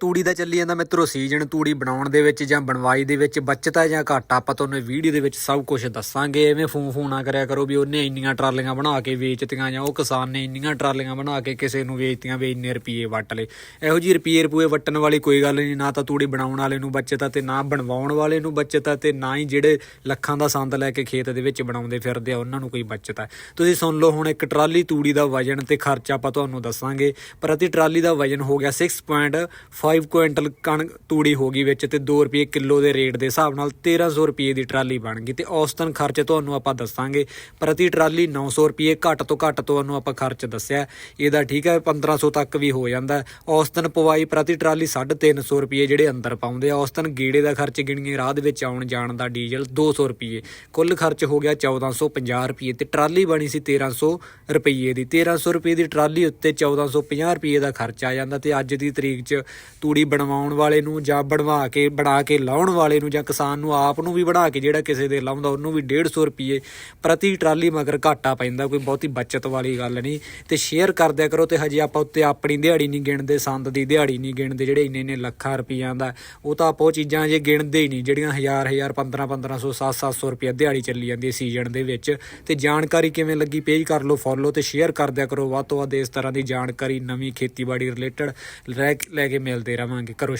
ਤੂੜੀ ਦਾ ਚੱਲੀ ਜਾਂਦਾ ਮਿੱਤਰੋ ਸੀਜ਼ਨ ਤੂੜੀ ਬਣਾਉਣ ਦੇ ਵਿੱਚ ਜਾਂ ਬਣਵਾਈ ਦੇ ਵਿੱਚ ਬਚਤ ਹੈ ਜਾਂ ਘਾਟਾ ਆਪਾਂ ਤੁਹਾਨੂੰ ਵੀਡੀਓ ਦੇ ਵਿੱਚ ਸਭ ਕੁਝ ਦੱਸਾਂਗੇ। ਐਵੇਂ ਫੋਨ ਫੋਨ ਨਾ ਕਰਿਆ ਕਰੋ ਵੀ ਉਹਨੇ ਇੰਨੀਆਂ ਟਰਾਲੀਆਂ ਬਣਾ ਕੇ ਵੇਚਤੀਆਂ ਜਾਂ ਉਹ ਕਿਸਾਨ ਨੇ ਇੰਨੀਆਂ ਟਰਾਲੀਆਂ ਬਣਾ ਕੇ ਕਿਸੇ ਨੂੰ ਵੇਚਤੀਆਂ ਵੀ ਇੰਨੇ ਰੁਪਏ ਵੱਟ ਲਏ। ਇਹੋ ਜਿਹੀ ਰੁਪਏ ਰੁਪਏ ਵੱਟਣ ਵਾਲੀ ਕੋਈ ਗੱਲ ਨਹੀਂ, ਨਾ ਤਾਂ ਤੂੜੀ ਬਣਾਉਣ ਵਾਲੇ ਨੂੰ ਬਚਤ ਆ ਤੇ ਨਾ ਬਣਵਾਉਣ ਵਾਲੇ ਨੂੰ ਬਚਤ ਆ ਤੇ ਨਾ ਹੀ ਜਿਹੜੇ ਲੱਖਾਂ ਦਾ ਸੰਦ ਲੈ ਕੇ ਖੇਤ ਦੇ ਵਿੱਚ ਬਣਾਉਂਦੇ ਫਿਰਦੇ ਆ, ਉਹਨਾਂ ਨੂੰ ਕੋਈ ਬਚਤ ਆ। ਤੁਸੀਂ ਸੁਣ ਲਓ ਹੁਣ ਇੱਕ ਟਰਾਲੀ ਤੂੜੀ ਦਾ ਵਜਨ ਤੇ ਖਰਚਾ ਆਪਾਂ ਤੁਹਾਨੂੰ ਦੱਸਾਂਗੇ। ਪ੍ਰਤੀ ਟਰਾਲੀ ਦਾ ਵਜਨ ਹੋ ਗਿਆ 6.5 ਕੁਇੰਟਲ ਕਣਕ ਤੂੜੀ ਹੋ ਗਈ ਵਿੱਚ ਤੇ 2 ਰੁਪਏ ਕਿਲੋ ਦੇ ਰੇਟ ਦੇ ਹਿਸਾਬ ਨਾਲ 1300 ਰੁਪਏ ਦੀ ਟਰਾਲੀ ਬਣ ਗਈ ਤੇ ਔਸਤਨ ਖਰਚ ਤੁਹਾਨੂੰ ਆਪਾਂ ਦੱਸਾਂਗੇ। ਪ੍ਰਤੀ ਟਰਾਲੀ 900 ਰੁਪਏ ਘੱਟ ਤੋਂ ਘੱਟ ਤੁਹਾਨੂੰ ਆਪਾਂ ਖਰਚ ਦੱਸਿਆ। ਇਹਦਾ ਠੀਕ ਹੈ 1500 ਤੱਕ ਵੀ ਹੋ ਜਾਂਦਾ। ਹੈ। ਔਸਤਨ ਪਵਾਈ ਪ੍ਰਤੀ ਟਰਾਲੀ 350 ਰੁਪਏ ਜਿਹੜੇ ਅੰਦਰ ਪਾਉਂਦੇ ਆ। ਔਸਤਨ ਗੇੜੇ ਦਾ ਖਰਚ ਗਿਣੀਏ, ਰਾਹ ਦੇ ਵਿੱਚ ਆਉਣ ਜਾਣ ਦਾ ਡੀਜ਼ਲ 200 ਰੁਪਏ। ਕੁੱਲ ਖਰਚ ਹੋ ਗਿਆ 1450 ਰੁਪਏ ਤੇ ਟਰਾਲੀ ਬਣੀ ਸੀ 1300 ਰੁਪਏ ਦੀ। 1300 ਰੁਪਏ ਦੀ ਟਰਾਲੀ ਉੱਤੇ 1450 ਰੁਪਏ ਦਾ ਖਰਚ ਆ ਜਾਂਦਾ ਤੇ ਅੱਜ ਦੀ ਤਰੀਕ 'ਚ ਤੂੜੀ ਬਣਵਾਉਣ ਵਾਲੇ ਨੂੰ ਜਾਂ ਬਣਵਾ ਕੇ, ਬਣਾ ਕੇ ਲਾਉਣ ਵਾਲੇ ਨੂੰ ਜਾਂ ਕਿਸਾਨ ਨੂੰ ਆਪ ਨੂੰ ਵੀ ਬਣਾ ਕੇ ਜਿਹੜਾ ਕਿਸੇ ਦੇ ਲਾਉਂਦਾ, ਉਹਨੂੰ ਵੀ 150 ਰੁਪਏ ਪ੍ਰਤੀ ਟਰਾਲੀ ਮਗਰ ਘਾਟਾ ਪੈਂਦਾ, ਕੋਈ ਬਹੁਤੀ ਬਚਤ ਵਾਲੀ ਗੱਲ ਨਹੀਂ। ਤੇ ਸ਼ੇਅਰ ਕਰਦਿਆ ਕਰੋ ਤੇ ਹਜੇ ਆਪਾਂ ਉੱਤੇ ਆਪਣੀ ਦਿਹਾੜੀ ਨਹੀਂ ਗਿਣਦੇ, ਸੰਦ ਦੀ ਦਿਹਾੜੀ ਨਹੀਂ ਗਿਣਦੇ, ਜਿਹੜੇ ਇੰਨੇ ਇੰਨੇ ਲੱਖਾਂ ਰੁਪਈਆਂ ਦਾ। ਉਹ ਤਾਂ ਆਪਾਂ ਉਹ ਚੀਜ਼ਾਂ ਜੇ ਗਿਣਦੇ ਹੀ ਨਹੀਂ, ਜਿਹੜੀਆਂ ਹਜ਼ਾਰ ਹਜ਼ਾਰ 15 1500 7 700 ਰੁਪਏ ਦਿਹਾੜੀ ਚੱਲੀ ਜਾਂਦੀ ਹੈ ਸੀਜ਼ਨ ਦੇ ਵਿੱਚ। ਤੇ ਜਾਣਕਾਰੀ ਕਿਵੇਂ ਲੱਗੀ ਪੇਜ ਕਰ ਲਓ ਫੋਲੋ ਤੇ ਸ਼ੇਅਰ ਕਰਦਿਆ ਕਰੋ। ਵੱਧ ਤੋਂ ਵੱਧ ਇਸ ਤਰ੍ਹਾਂ ਦੀ ਜਾਣਕਾਰੀ ਨਵੀਂ ਖੇਤੀਬਾੜੀ ਰਿਲੇਟਡ ਲੈ ਕੇ ਮਿਲਦੇ ਰਵਾਂਗੇ ਕਰੋ